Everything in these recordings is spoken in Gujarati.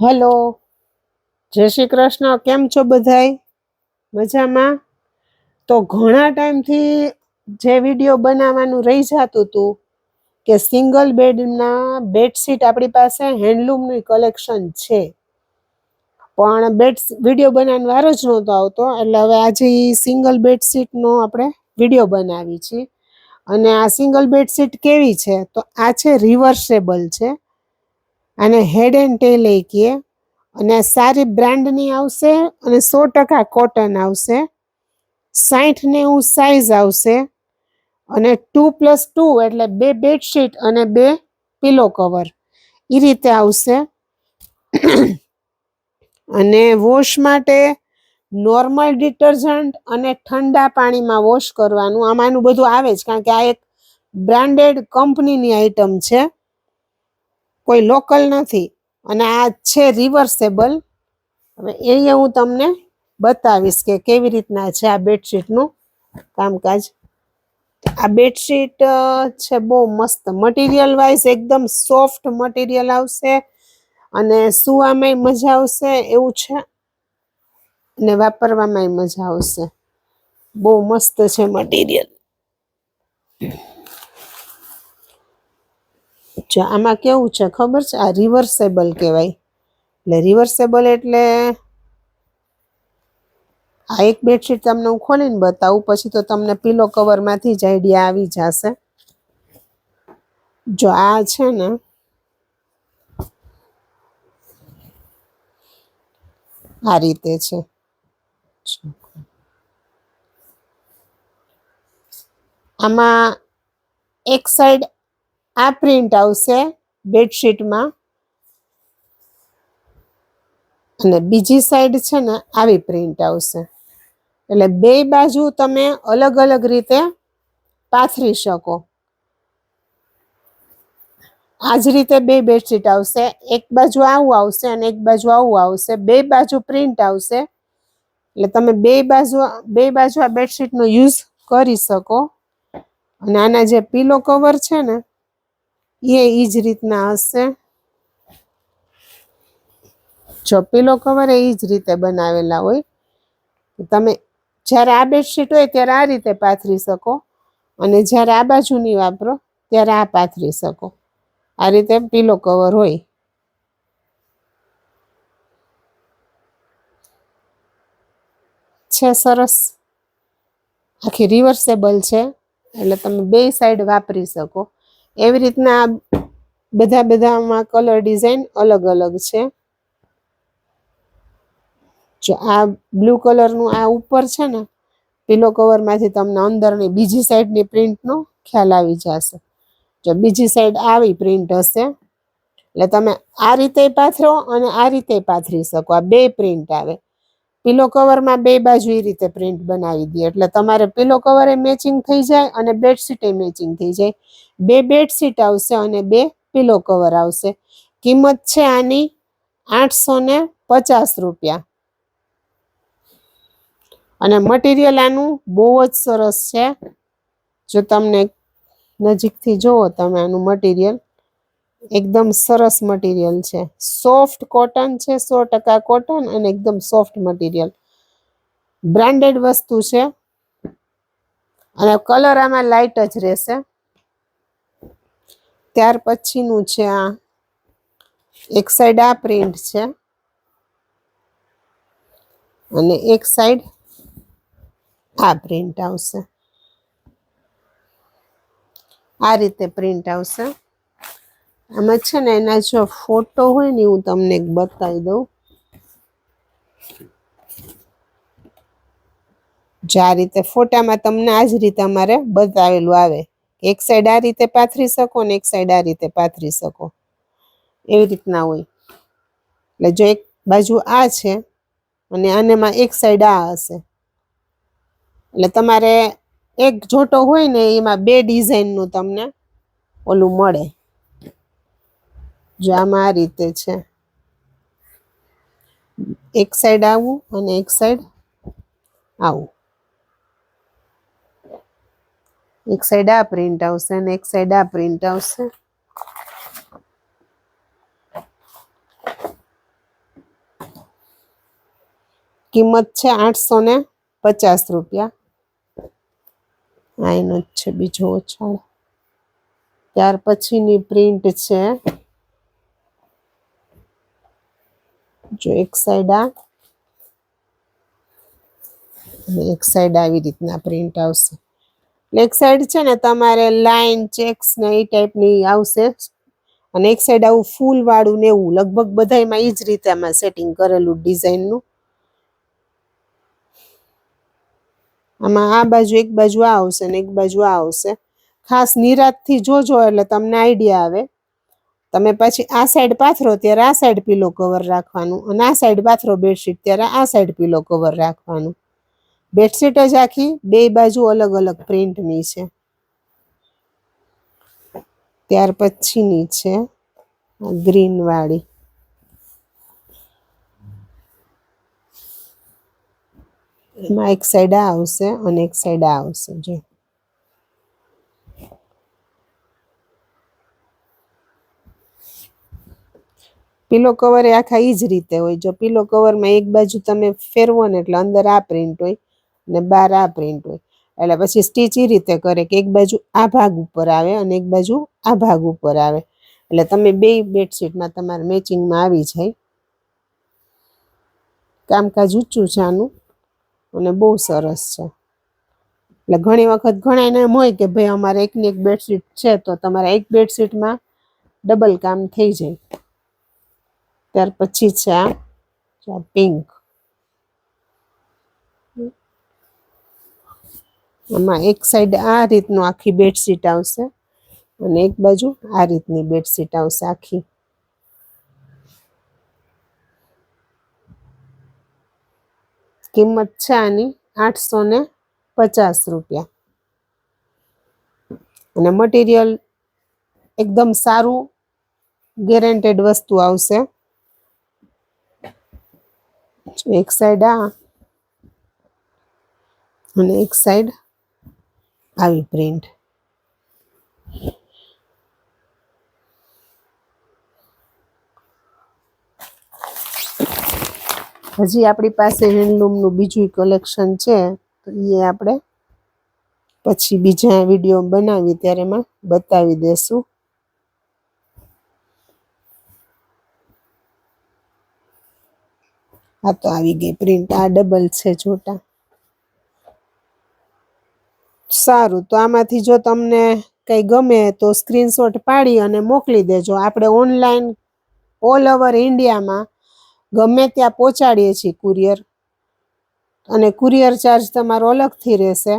હલો. જય શ્રી કૃષ્ણ. કેમ છો બધાય? મજામાં? તો ઘણા ટાઈમથી જે વીડિયો બનાવવાનું રહી જતું હતું કે સિંગલ બેડના બેડશીટ આપણી પાસે હેન્ડલૂમનું કલેક્શન છે. પણ બેડ વીડિયો બનાવવાનો વારો જ નહોતો આવતો. એટલે હવે આજે સિંગલ બેડશીટનો આપણે વીડિયો બનાવી છીએ. અને આ સિંગલ બેડશીટ કેવી છે? તો આ છે રિવર્સેબલ છે. આને હેડ એન્ડ ટેલ એ કહીએ અને સારી બ્રાન્ડની આવશે અને સો ટકા કોટન આવશે. સાઠ નેવું સાઈઝ આવશે. અને ટુ પ્લસ ટુ એટલે બે બેડશીટ અને બે પિલો કવર એ રીતે આવશે. અને વોશ માટે નોર્મલ ડિટર્જન્ટ અને ઠંડા પાણીમાં વોશ કરવાનું. આમાંનું બધું આવે જ, કારણ કે આ એક બ્રાન્ડેડ કંપનીની આઇટમ છે. કોઈ લોકલ નથી. અને આ છે રિવર્સેબલ હવે એ હું તમને બતાવીશ કે કેવી રીતના છે આ બેડશીટનું કામકાજ. આ બેડશીટ છે બહુ મસ્ત મટીરિયલ વાઇઝ એકદમ સોફ્ટ મટીરિયલ આવશે અને સુવામાં મજા આવશે એવું છે અને વાપરવામાં મજા આવશે. બહુ મસ્ત છે મટીરિયલ જો આમાં કેવું છે ખબર છે? આ રિવર્સેબલ કહેવાય. એટલે રિવર્સેબલ એટલે આ એક બેડશીટ તમને હું ખોલીને બતાવું, પછી તો તમને પીલો કવરમાંથી જ આઈડિયા આવી જશે. જો આ છે ને, આ રીતે છે. આમાં એક સાઈડ આ પ્રિન્ટ આવશે બેડશીટમાં. અને બીજી સાઈડ છે ને આવી પ્રિન્ટ આવશે. એટલે બે બાજુ તમે અલગ અલગ રીતે પાથરી શકો. આ જ રીતે બે બેડશીટ આવશે. એક બાજુ આવું આવશે અને એક બાજુ આવું આવશે. બે બાજુ પ્રિન્ટ આવશે. એટલે તમે બે બાજુ બે બાજુ આ બેડશીટનો યુઝ કરી શકો. અને આના જે પીલો કવર છે ને એ એ જ રીતના હશે. જો પીલો કવર એ જ રીતે બનાવેલા હોય તમે જ્યારે આ બેડશીટ હોય ત્યારે આ રીતે પાથરી શકો અને જ્યારે આ બાજુની વાપરો ત્યારે આ પાથરી શકો. આ રીતે પીલો કવર હોય. છે સરસ. આખી રિવર્સેબલ છે. એટલે તમે બે સાઈડ વાપરી શકો. એવી રીતના બધા બધામાં કલર ડિઝાઇન અલગ અલગ છે. જો આ બ્લુ કલરનું આ ઉપર છે ને, પીલો કવરમાંથી તમને અંદરની બીજી સાઈડની પ્રિન્ટનો ખ્યાલ આવી જશે. જો બીજી સાઈડ આવી પ્રિન્ટ હશે, એટલે તમે આ રીતે પાથરો અને આ રીતે પાથરી શકો. આ બે પ્રિન્ટ આવે. પીલો કવરમાં બે બાજુ એ રીતે પ્રિન્ટ બનાવી દે એટલે તમારે પીલો કવર એ મેચિંગ થઈ જાય અને બેડશીટ એ મેચિંગ થઈ જાય. બે બેડશીટ આવશે અને બે પીલો કવર આવશે. કિંમત છે આની આઠસો ને પચાસ રૂપિયા. અને મટીરિયલ આનું બહુ જ સરસ છે. જો તમને નજીકથી જુઓ તમે આનું મટીરિયલ એકદમ સરસ મટીરિયલ છે. સોફ્ટ કોટન છે, સો ટકા કોટન અને એકદમ સોફ્ટ મટીરિયલ બ્રાન્ડેડ વસ્તુ છે. અને કલર આમાં લાઇટ જ રહેશે. ત્યાર પછીનું છે આ. એક સાઈડ આ પ્રિન્ટ છે. અને એક સાઈડ આ પ્રિન્ટ આવશે. આ રીતે પ્રિન્ટ આવશે. આમાં છે ને એના જો ફોટો હોય ને હું તમને એક બતાવી દઉં. જે આ રીતે ફોટામાં તમને આ જ રીતે અમારે બતાવેલું આવે. એક સાઈડ આ રીતે પાથરી શકો ને એક સાઈડ આ રીતે પાથરી શકો. એવી રીતના હોય. એટલે જો એક બાજુ આ છે અને આનેમાં એક સાઈડ આ હશે. એટલે તમારે એક જોટો હોય ને એમાં બે ડિઝાઇનનું તમને ઓલું મળે. જો આમાં આ રીતે છે. એક સાઈડ આવું અને એક સાઈડ આવું. એક સાઈડ આ પ્રિન્ટ આવશે અને એક સાઈડ આ પ્રિન્ટ આવશે. કિંમત છે આઠસો ને પચાસ રૂપિયા. આ એનો જ છે, બીજો ઓછો ત્યાર પછીની પ્રિન્ટ છે જો એક સાઈડ આ. અને એક સાઈડ આવી રીતના પ્રિન્ટ આવશે. એટલે એક સાઈડ છે ને તમારે લાઈન ચેક્સ ને એ ટાઈપની આવશે. અને એક સાઈડ આવું ફૂલ વાળું ને એવું. લગભગ બધામાં એ જ રીતે આમાં સેટિંગ કરેલું ડિઝાઇનનું આમાં આ બાજુ એક બાજુ આ આવશે ને એક બાજુ આ આવશે. ખાસ નિરાતથી જોજો એટલે તમને આઈડિયા આવે. તમે પછી આ સાઈડ પાથરો, ત્યારે આ સાઈડ પીલો કવર રાખવાનું. અને આ સાઈડ પાથરો બેડશીટ ત્યારે આ સાઈડ પીલો કવર રાખવાનું. બેડશીટ જ આખી બે બાજુ અલગ અલગ પ્રિન્ટની છે. ત્યાર પછીની છે ગ્રીન વાળી. એમાં એક સાઈડ આવશે અને એક સાઈડ આવશે, જો. પીલો કવર એ આખા એ જ રીતે હોય. જો પીલો કવરમાં એક બાજુ તમે ફેરવો ને એટલે અંદર આ પ્રિન્ટ હોય ને બાર આ પ્રિન્ટ હોય. એટલે પછી સ્ટીચ એ રીતે કરે કે એક બાજુ આ ભાગ ઉપર આવે અને એક બાજુ આ ભાગ ઉપર આવે. એટલે તમે બે બેડશીટમાં તમારે મેચિંગમાં આવી જાય. કામકાજ ઊંચું છે આનું અને બહુ સરસ છે. એટલે ઘણી વખત ઘણા એને એમ હોય કે ભાઈ અમારે એકની એક બેડશીટ છે તો તમારા એક બેડશીટમાં ડબલ કામ થઈ જાય. ત્યાર પછી છે આ. પિંક એમાં એક સાઈડ આ રીતનું આખી બેડશીટ આવશે અને એક બાજુ આ રીતની બેડશીટ આવશે આખી. કિંમત છે આની આઠસો ને પચાસ રૂપિયા. અને મટીરિયલ એકદમ સારું ગેરેન્ટેડ વસ્તુ આવશે. એક સાઈડ આ અને એક સાઈડ આવી પ્રિન્ટ હજી આપણી પાસે હેન્ડલૂમનું બીજું કલેક્શન છે, તો એ આપણે પછી બીજા વીડિયો બનાવી ત્યારે એમાં બતાવી દેશું. આ તો આવી ગઈ પ્રિન્ટ આ ડબલ છે જોટા સારું, તો આમાંથી જો તમને કંઈ ગમે તો સ્ક્રીનશોટ પાડી અને મોકલી દેજો. આપણે ઓનલાઈન ઓલ ઓવર ઇન્ડિયામાં ગમે ત્યાં પહોંચાડીએ છીએ કુરિયર અને કુરિયર ચાર્જ તમારો અલગથી રહેશે.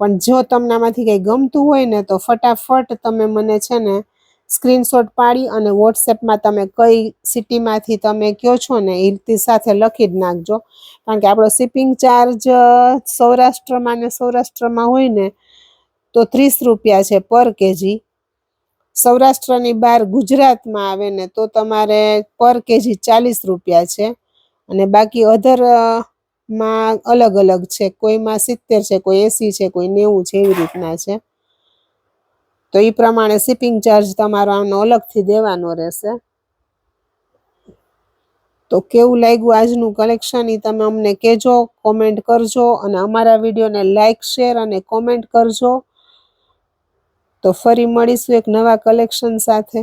પણ જો તમને આમાંથી કંઈ ગમતું હોય ને તો ફટાફટ તમે મને છે ને સ્ક્રીનશોટ પાડી અને વોટ્સએપમાં તમે કઈ સિટીમાંથી તમે કયો છો ને એ સાથે લખી જ નાખજો. કારણ કે આપણો શિપિંગ ચાર્જ સૌરાષ્ટ્રમાં ને સૌરાષ્ટ્રમાં હોય ને તો ત્રીસ રૂપિયા છે પર કેજી. સૌરાષ્ટ્રની બહાર ગુજરાતમાં આવે ને તો તમારે પર કેજી ચાલીસ રૂપિયા છે. અને બાકી અધરમાં અલગ અલગ છે. કોઈમાં સિત્તેર છે, કોઈ એંસી છે, કોઈ નેવું છે એવી રીતના છે. તો એ પ્રમાણે શિપિંગ ચાર્જ તમારો આનો અલગથી દેવાનો રહેશે. તો કેવું લાગ્યું આજનું કલેક્શન એ તમે અમને કહેજો કોમેન્ટ કરજો અને અમારા વિડીયોને લાઈક શેર અને કોમેન્ટ કરજો. તો ફરી મળીશું એક નવા કલેક્શન સાથે.